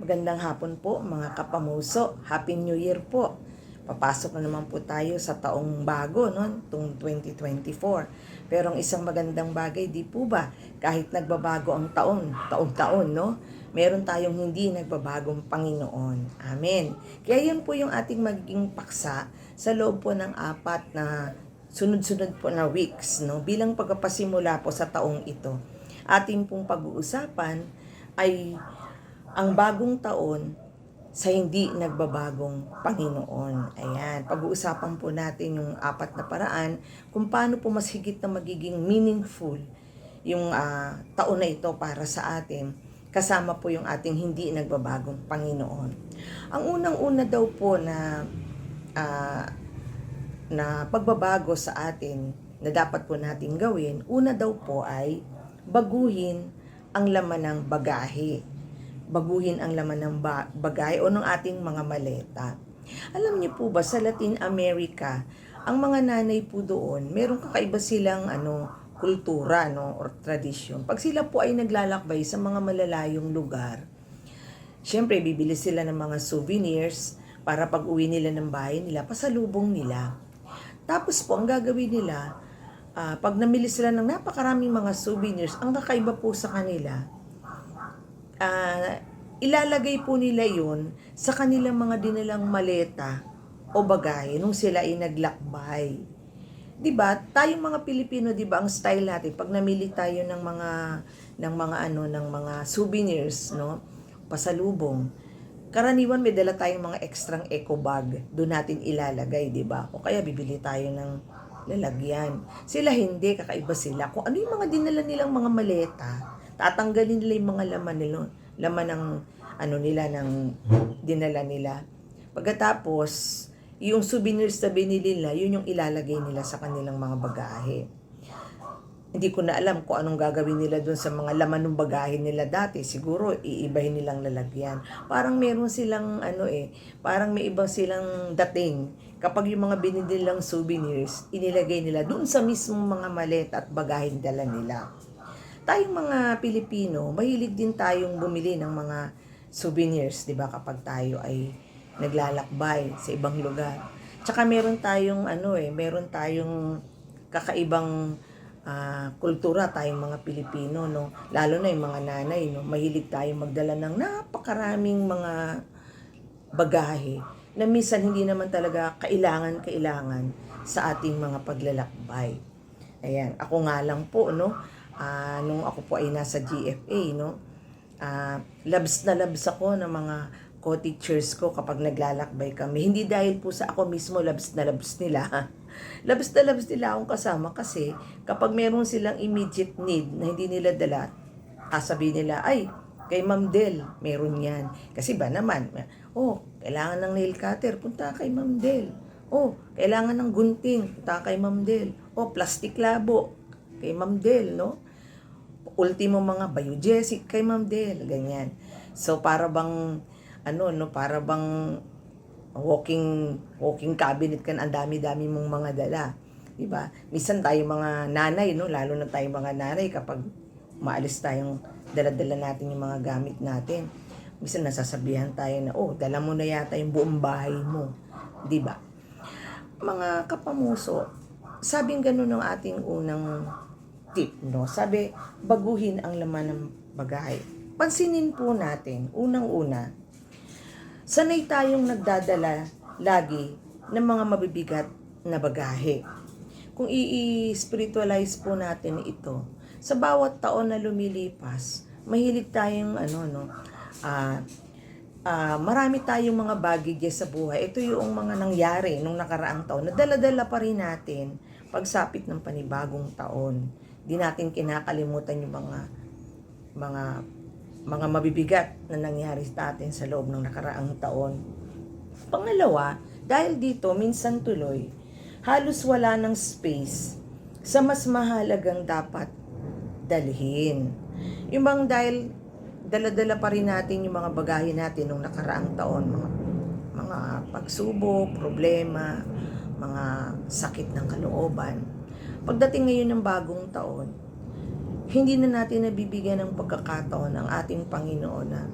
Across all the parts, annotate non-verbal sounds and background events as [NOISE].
Magandang hapon po mga kapamuso. Happy New Year po. Papasok na naman po tayo sa taong bago, no? Itong 2024. Pero ang isang magandang bagay, di po ba? Kahit nagbabago ang taon, taon-taon, no? Meron tayong hindi nagbabagong Panginoon. Amen. Kaya yun po yung ating magiging paksa sa loob po ng apat na sunod-sunod po na weeks, no? Bilang pagpapasimula po sa taong ito. Ating pong pag-uusapan ay ang bagong taon sa hindi nagbabagong Panginoon. Ayan, pag-uusapan po natin yung apat na paraan kung paano po mas higit na magiging meaningful yung ah, taon na ito para sa atin kasama po yung ating hindi nagbabagong Panginoon. Ang unang-una daw po na ah, na pagbabago sa atin na dapat po nating gawin, una daw po ay baguhin ang laman ng bagahe baguhin ang laman ng ba- bagay o ng ating mga maleta. Alam niyo po ba sa Latin America, ang mga nanay po doon, meron kakaiba silang ano, kultura no or tradisyon. Pag sila po ay naglalakbay sa mga malalayong lugar, syempre bibili sila ng mga souvenirs para pag uwi nila ng bahay nila, pasalubong nila. Tapos po, ang gagawin nila, ah, pag namili sila ng napakaraming mga souvenirs, ang kakaiba po sa kanila, ah, ilalagay po nila yun sa kanilang mga dinalang maleta o bagay nung sila ay naglakbay. 'Di ba? Tayong mga Pilipino, 'di ba, ang style natin pag namili tayo ng mga ng mga ano ng mga souvenirs, no? Pasalubong. Karaniwan may dala tayong mga extrang eco bag, doon natin ilalagay, 'di ba? O kaya bibili tayo ng lalagyan. Sila hindi, kakaiba sila. Kung ano yung mga dinala nilang mga maleta, tatanggalin nila yung mga laman nila, laman ng ano nila ng dinala nila. Pagkatapos, yung souvenirs na binili nila, yun yung ilalagay nila sa kanilang mga bagahe. Hindi ko na alam kung anong gagawin nila doon sa mga laman ng bagahe nila dati. Siguro iibahin nilang lalagyan. Parang meron silang ano eh, parang may iba silang dating. Kapag yung mga binili nilang souvenirs, inilagay nila doon sa mismong mga maleta at bagahe dala nila. Tayong mga Pilipino, mahilig din tayong bumili ng mga souvenirs, 'di ba, kapag tayo ay naglalakbay sa ibang lugar. Tsaka meron tayong ano eh, meron tayong kakaibang ah, kultura tayong mga Pilipino, no. Lalo na yung mga nanay, no. Mahilig tayong magdala ng napakaraming mga bagahe na minsan hindi naman talaga kailangan-kailangan sa ating mga paglalakbay. Ayan, ako nga lang po, no, ah, nung ako po ay nasa GFA, no, ah, labs na labs ako ng mga co-teachers ko kapag naglalakbay kami. Hindi dahil po sa ako mismo labs na labs nila. [LAUGHS] labs na labs nila akong kasama kasi kapag meron silang immediate need na hindi nila dala, sasabihin nila, ay, kay Ma'am Del, meron yan. Kasi ba naman, oh, kailangan ng nail cutter, punta kay Ma'am Del. Oh, kailangan ng gunting, punta kay Ma'am Del. Oh, plastic labo, kay Ma'am Del, no? Ultimo mga biogesic kay Ma'am Del, ganyan. So, para bang, ano, no, para bang walking walking cabinet kan ang dami-dami mong mga dala. 'Di ba? Minsan tayo mga nanay, no, lalo na tayo mga nanay kapag maalis tayong dala-dala natin yung mga gamit natin. Minsan nasasabihan tayo na, oh, dala mo na yata yung buong bahay mo. ba? Mga kapamuso, sabing ganun ng ating unang tip, no? Sabi, baguhin ang laman ng bagay. Pansinin po natin, unang-una, sanay tayong nagdadala lagi ng mga mabibigat na bagahe. Kung i-spiritualize po natin ito, sa bawat taon na lumilipas, mahilig tayong ano no, ah ah, marami tayong mga baggages sa buhay. Ito yung mga nangyari nung nakaraang taon na dala-dala pa rin natin pagsapit ng panibagong taon. Di natin kinakalimutan yung mga mga mga mabibigat na nangyari sa atin sa loob ng nakaraang taon. Pangalawa, dahil dito minsan tuloy, halos wala ng space sa mas mahalagang dapat dalhin. Yung bang dahil dala-dala pa rin natin yung mga bagahe natin nung nakaraang taon, mga mga pagsubok, problema, mga sakit ng kalooban. Pagdating ngayon ng bagong taon, hindi na natin nabibigyan ng pagkakataon ang ating Panginoon na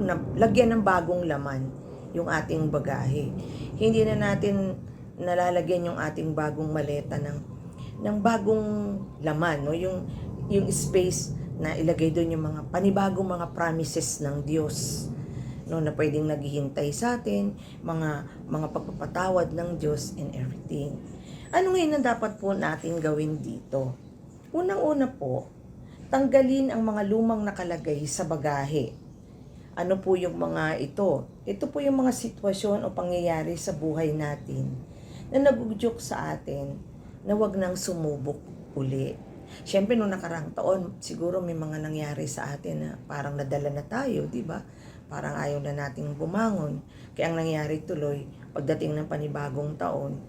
na lagyan ng bagong laman yung ating bagahe. Hindi na natin nalalagyan yung ating bagong maleta ng ng bagong laman, no? Yung yung space na ilagay doon yung mga panibagong mga promises ng Diyos no na pwedeng naghihintay sa atin, mga mga pagpapatawad ng Diyos and everything. Ano ngayon ang dapat po natin gawin dito? Unang-una po, tanggalin ang mga lumang nakalagay sa bagahe. Ano po yung mga ito? Ito po yung mga sitwasyon o pangyayari sa buhay natin na nagugyok sa atin na wag nang sumubok uli. Siyempre, nung nakarang taon, siguro may mga nangyari sa atin na parang nadala na tayo, di ba? Parang ayaw na nating bumangon. Kaya ang nangyari tuloy, pagdating ng panibagong taon,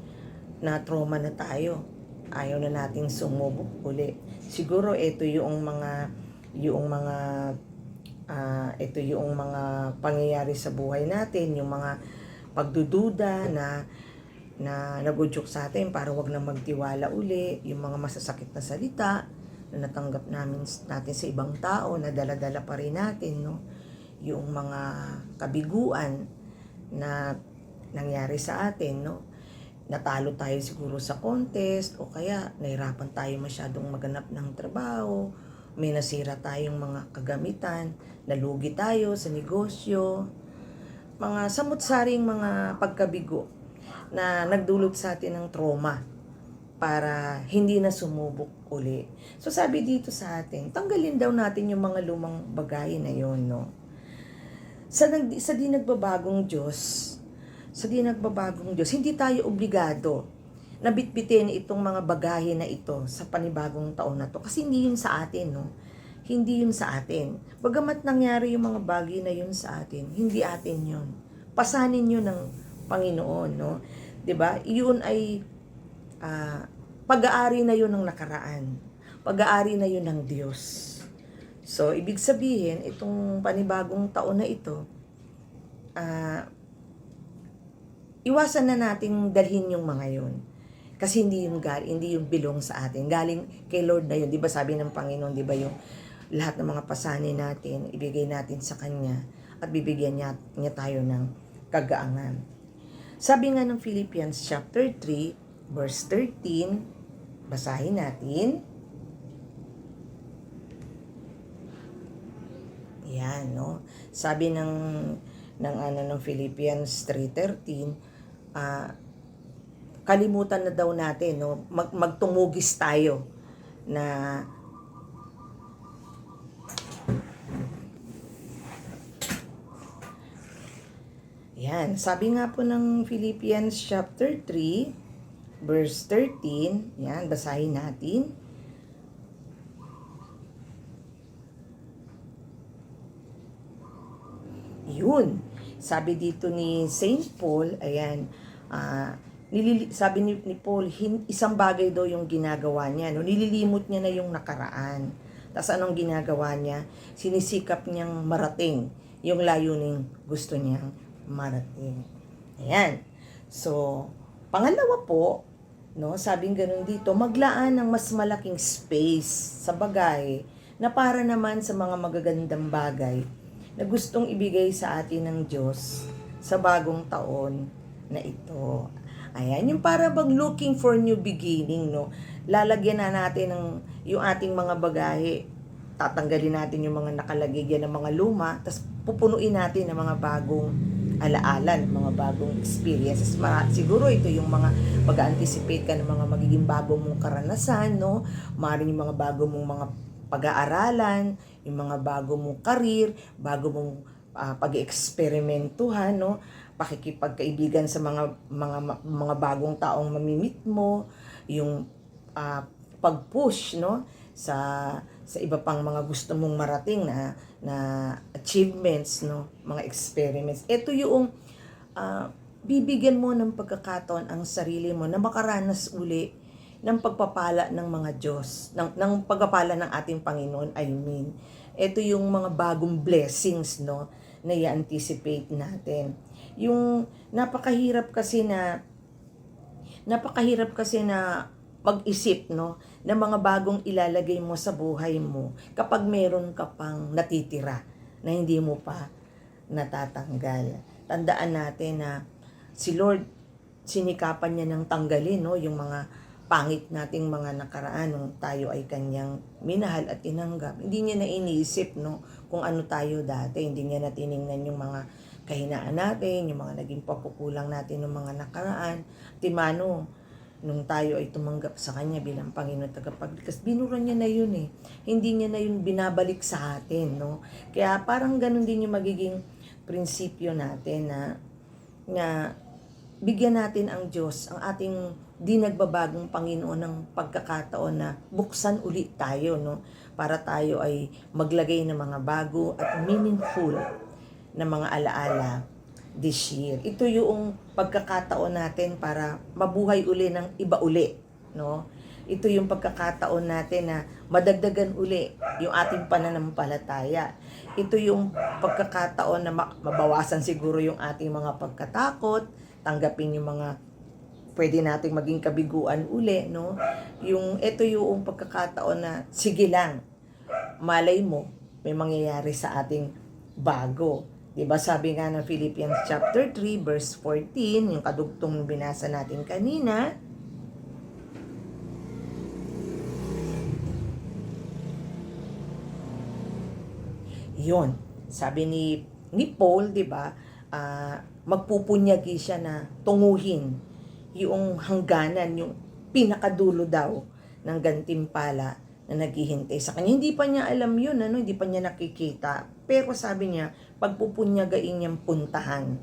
na trauma na tayo. Ayaw na nating sumubok uli. Siguro ito yung mga yung mga ah, ito yung mga pangyayari sa buhay natin, yung mga pagdududa na na nagudyok sa atin para wag na magtiwala uli, yung mga masasakit na salita na natanggap namin natin sa ibang tao, na dala-dala pa rin natin, no? Yung mga kabiguan na nangyari sa atin, no? Natalo tayo siguro sa contest o kaya nahirapan tayo masyadong maganap ng trabaho, may nasira tayong mga kagamitan, nalugi tayo sa negosyo, mga samut-saring mga pagkabigo na nagdulot sa atin ng trauma para hindi na sumubok uli. So sabi dito sa atin, tanggalin daw natin yung mga lumang bagay na yon, no? Sa, nag, sa di nagbabagong Diyos, sa di nagbabagong Diyos, hindi tayo obligado na bitbitin itong mga bagahe na ito sa panibagong taon na to. Kasi hindi yun sa atin, no? Hindi yun sa atin. Bagamat nangyari yung mga bagay na yun sa atin, hindi atin yun. Pasanin yun ng Panginoon, no? ba? Iyon ay ah, pag-aari na yun ng nakaraan. Pag-aari na yun ng Diyos. So, ibig sabihin, itong panibagong taon na ito, ah, iwasan na nating dalhin yung mga yun. Kasi hindi yung gal, hindi yung bilong sa atin. Galing kay Lord na yun. 'Di ba sabi ng Panginoon, 'di ba yung lahat ng mga pasanin natin, ibigay natin sa Kanya at bibigyan niya, niya tayo ng kagaangan. Sabi nga ng Philippians chapter 3, verse 13, basahin natin. Yan, no? Sabi ng ng ano ng Philippians 3:13, ah kalimutan na daw natin, no? Mag, magtumugis tayo na Yan, sabi nga po ng Philippians chapter 3, verse 13, yan, basahin natin. Yun, sabi dito ni Saint Paul, ayan, ah, nilili, sabi ni, ni Paul, hin, isang bagay daw yung ginagawa niya, no? nililimot niya na yung nakaraan. Tapos anong ginagawa niya? Sinisikap niyang marating yung layuning gusto niyang marating. Ayan. So, pangalawa po, no, sabing ganun dito, maglaan ng mas malaking space sa bagay na para naman sa mga magagandang bagay na gustong ibigay sa atin ng Diyos sa bagong taon na ito. Ayan, yung para bang looking for new beginning, no? Lalagyan na natin ng yung ating mga bagahe. Tatanggalin natin yung mga nakalagay dyan ng mga luma, tapos pupunuin natin ng mga bagong alaala, mga bagong experiences. Mara, siguro ito yung mga pag-anticipate ka ng mga magiging bago mong karanasan, no? Maaaring yung mga bago mong mga pag-aaralan, yung mga bago mong karir, bago mong ah, pag-eksperimentuhan, no? Pakikipagkaibigan sa mga mga mga bagong taong mamimit mo, yung ah, pag-push no sa sa iba pang mga gusto mong marating na na achievements no, mga experiments. Ito yung ah, bibigyan mo ng pagkakataon ang sarili mo na makaranas uli ng pagpapala ng mga Diyos, ng, ng pagpapala ng ating Panginoon, I mean. Ito yung mga bagong blessings, no, na i-anticipate natin. Yung napakahirap kasi na napakahirap kasi na mag-isip no ng mga bagong ilalagay mo sa buhay mo kapag meron ka pang natitira na hindi mo pa natatanggal. Tandaan natin na si Lord, sinikapan niya ng tanggalin no, yung mga pangit nating mga nakaraan nung tayo ay kanyang minahal at tinanggap. Hindi niya na iniisip no, kung ano tayo dati. Hindi niya na tiningnan yung mga kahinaan natin, yung mga naging papukulang natin ng mga nakaraan. Timano, nung tayo ay tumanggap sa Kanya bilang Panginoon tagapagligtas, binura niya na yun eh. Hindi niya na yun binabalik sa atin, no? Kaya parang ganun din yung magiging prinsipyo natin na, na bigyan natin ang Diyos, ang ating di nagbabagong Panginoon ng pagkakataon na buksan ulit tayo, no? Para tayo ay maglagay ng mga bago at meaningful na mga alaala this year. Ito yung pagkakataon natin para mabuhay uli ng iba uli, no? Ito yung pagkakataon natin na madagdagan uli yung ating pananampalataya. Ito yung pagkakataon na ma- mabawasan siguro yung ating mga pagkatakot, tanggapin yung mga pwede nating maging kabiguan uli, no? Yung ito yung pagkakataon na sige lang. Malay mo may mangyayari sa ating bago. 'Di ba sabi nga ng Philippians chapter 3 verse 14, yung kadugtong binasa natin kanina, Yon. Sabi ni ni Paul, 'di ba? ah, magpupunyagi siya na tunguhin yung hangganan, yung pinakadulo daw ng gantimpala na naghihintay sa kanya. Hindi pa niya alam yun, ano? hindi pa niya nakikita. Pero sabi niya, pagpupunyagain niyang puntahan,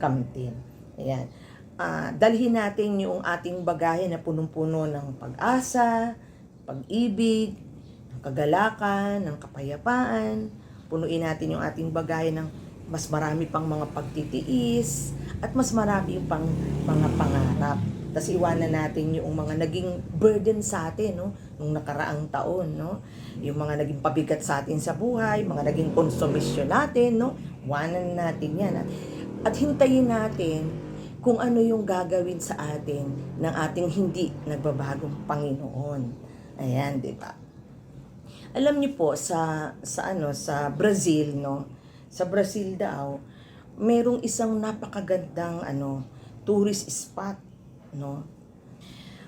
kamtin. Ayan. Ah, dalhin natin yung ating bagahe na punong-puno ng pag-asa, pag-ibig, ng kagalakan, ng kapayapaan. Punuin natin yung ating bagahe ng mas marami pang mga pagtitiis at mas marami pang mga pangarap. Tapos iwanan natin yung mga naging burden sa atin, no? Nung nakaraang taon, no? Yung mga naging pabigat sa atin sa buhay, mga naging konsumisyon natin, no? Iwanan natin yan. At, at hintayin natin kung ano yung gagawin sa atin ng ating hindi nagbabagong Panginoon. Ayan, di ba? Alam niyo po sa sa ano sa Brazil no sa Brazil daw merong isang napakagandang ano tourist spot no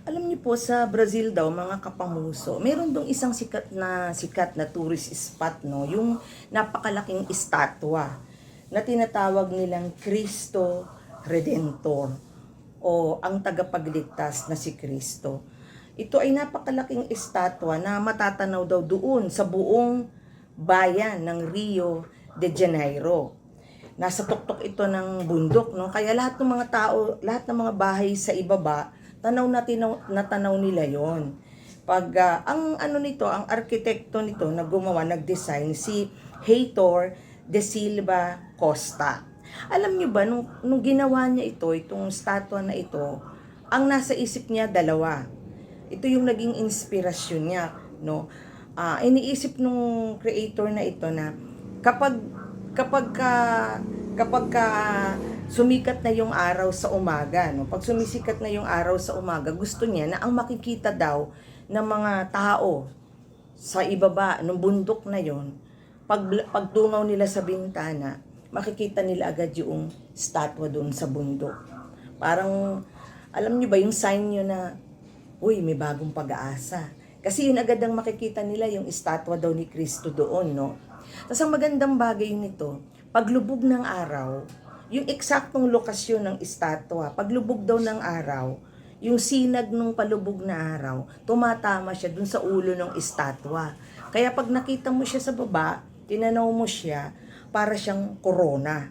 alam niyo po sa Brazil daw mga kapamuso meron dong isang sikat na sikat na tourist spot no yung napakalaking estatwa na tinatawag nilang Cristo Redentor o ang tagapagligtas na si Kristo. Ito ay napakalaking estatwa na matatanaw daw doon sa buong bayan ng Rio de Janeiro. Nasa tuktok ito ng bundok, no? Kaya lahat ng mga tao, lahat ng mga bahay sa ibaba, tanaw na tinaw, natanaw nila yon. Pag ah, ang ano nito, ang arkitekto nito na gumawa, nag-design si Heitor de Silva Costa. Alam niyo ba nung, nung ginawa niya ito, itong statwa na ito, ang nasa isip niya dalawa. Ito yung naging inspirasyon niya, no? Ah, iniisip nung creator na ito na kapag kapag ka kapag ka sumikat na yung araw sa umaga, no? Pag sumisikat na yung araw sa umaga, gusto niya na ang makikita daw ng mga tao sa ibaba ng bundok na yon, pag pagtungaw nila sa bintana, makikita nila agad yung statwa doon sa bundok. Parang alam niyo ba yung sign niyo na uy, may bagong pag-aasa. Kasi yun agad ang makikita nila yung estatwa daw ni Kristo doon, no? Tapos ang magandang bagay nito, paglubog ng araw, yung eksaktong lokasyon ng estatwa, paglubog daw ng araw, yung sinag ng palubog na araw, tumatama siya dun sa ulo ng estatwa. Kaya pag nakita mo siya sa baba, tinanaw mo siya, para siyang corona.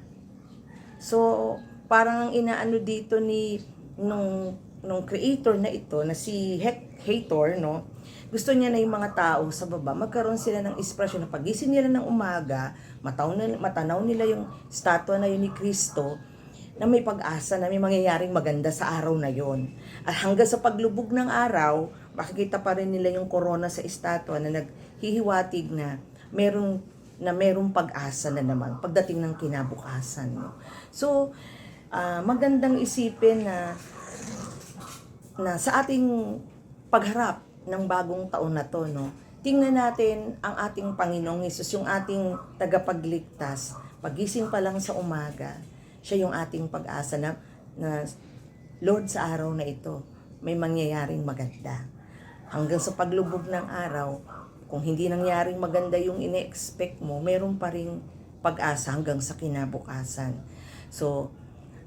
So, parang ang inaano dito ni nung nung creator na ito na si Hec- Hator, no? Gusto niya na yung mga tao sa baba magkaroon sila ng inspirasyon na pagising nila ng umaga, mataw na, matanaw nila yung statwa na yun ni Kristo na may pag-asa na may mangyayaring maganda sa araw na yon. At hanggang sa paglubog ng araw, makikita pa rin nila yung corona sa estatwa na naghihiwatig na merong na merong pag-asa na naman pagdating ng kinabukasan. No? So, ah, magandang isipin na na sa ating pagharap ng bagong taon na to, no, tingnan natin ang ating Panginoong Hesus, yung ating tagapagligtas, pagising pa lang sa umaga, siya yung ating pag-asa na, na Lord sa araw na ito, may mangyayaring maganda. Hanggang sa paglubog ng araw, kung hindi nangyaring maganda yung ine-expect mo, meron pa rin pag-asa hanggang sa kinabukasan. So,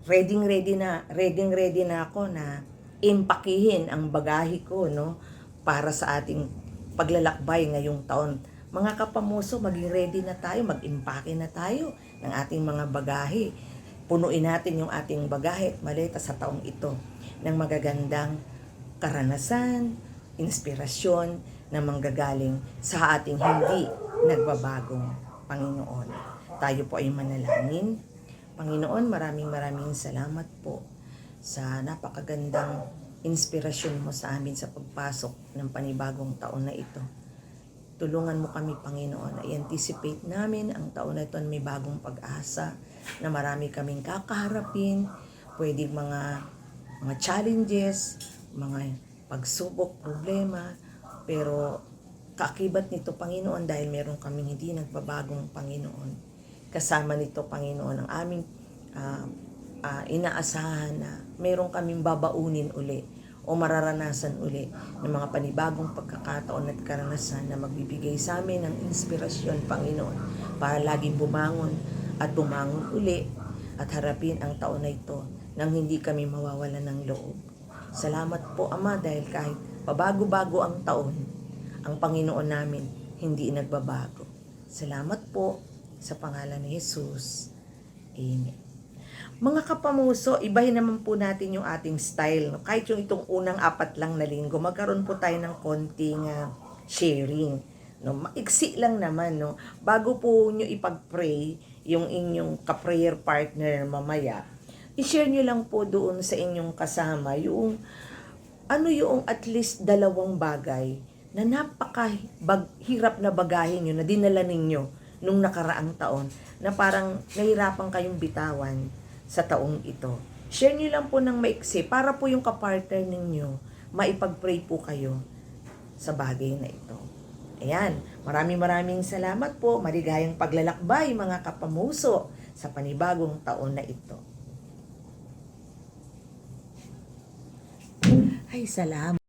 ready ready na, ready ready na ako na impakihin ang bagahe ko, no? Para sa ating paglalakbay ngayong taon. Mga kapamuso, maging ready na tayo, mag-impake na tayo ng ating mga bagahe. Punuin natin yung ating bagahe at maleta sa taong ito ng magagandang karanasan, inspirasyon na manggagaling sa ating hindi nagbabagong Panginoon. Tayo po ay manalangin. Panginoon, maraming maraming salamat po sa napakagandang inspirasyon mo sa amin sa pagpasok ng panibagong taon na ito. Tulungan mo kami, Panginoon, i-anticipate namin ang taon na ito na may bagong pag-asa, na marami kaming kakaharapin, pwedeng mga, mga challenges, mga pagsubok, problema, pero kaakibat nito, Panginoon, dahil meron kaming hindi nagbabagong Panginoon. Kasama nito, Panginoon, ang aming ah, ah, inaasahan na meron kaming babaunin uli o mararanasan uli ng mga panibagong pagkakataon at karanasan na magbibigay sa amin ng inspirasyon, Panginoon, para laging bumangon at bumangon uli at harapin ang taon na ito nang hindi kami mawawalan ng loob. Salamat po, Ama, dahil kahit pabago-bago ang taon, ang Panginoon namin hindi nagbabago. Salamat po sa pangalan ni Jesus. Amen. Mga kapamuso, ibahin naman po natin yung ating style. No? Kahit yung itong unang apat lang na linggo, magkaroon po tayo ng konting ah, sharing. No? Maiksi lang naman. No? Bago po nyo ipag-pray yung inyong ka-prayer partner mamaya, i-share nyo lang po doon sa inyong kasama yung ano yung at least dalawang bagay na napaka bag, hirap na bagahin nyo na dinala ninyo nung nakaraang taon na parang nahirapan kayong bitawan sa taong ito. Share nyo lang po ng maiksi para po yung kapartner ninyo maipag-pray po kayo sa bagay na ito. Ayan, maraming maraming salamat po. Maligayang paglalakbay mga kapamuso sa panibagong taon na ito. Ay, salamat.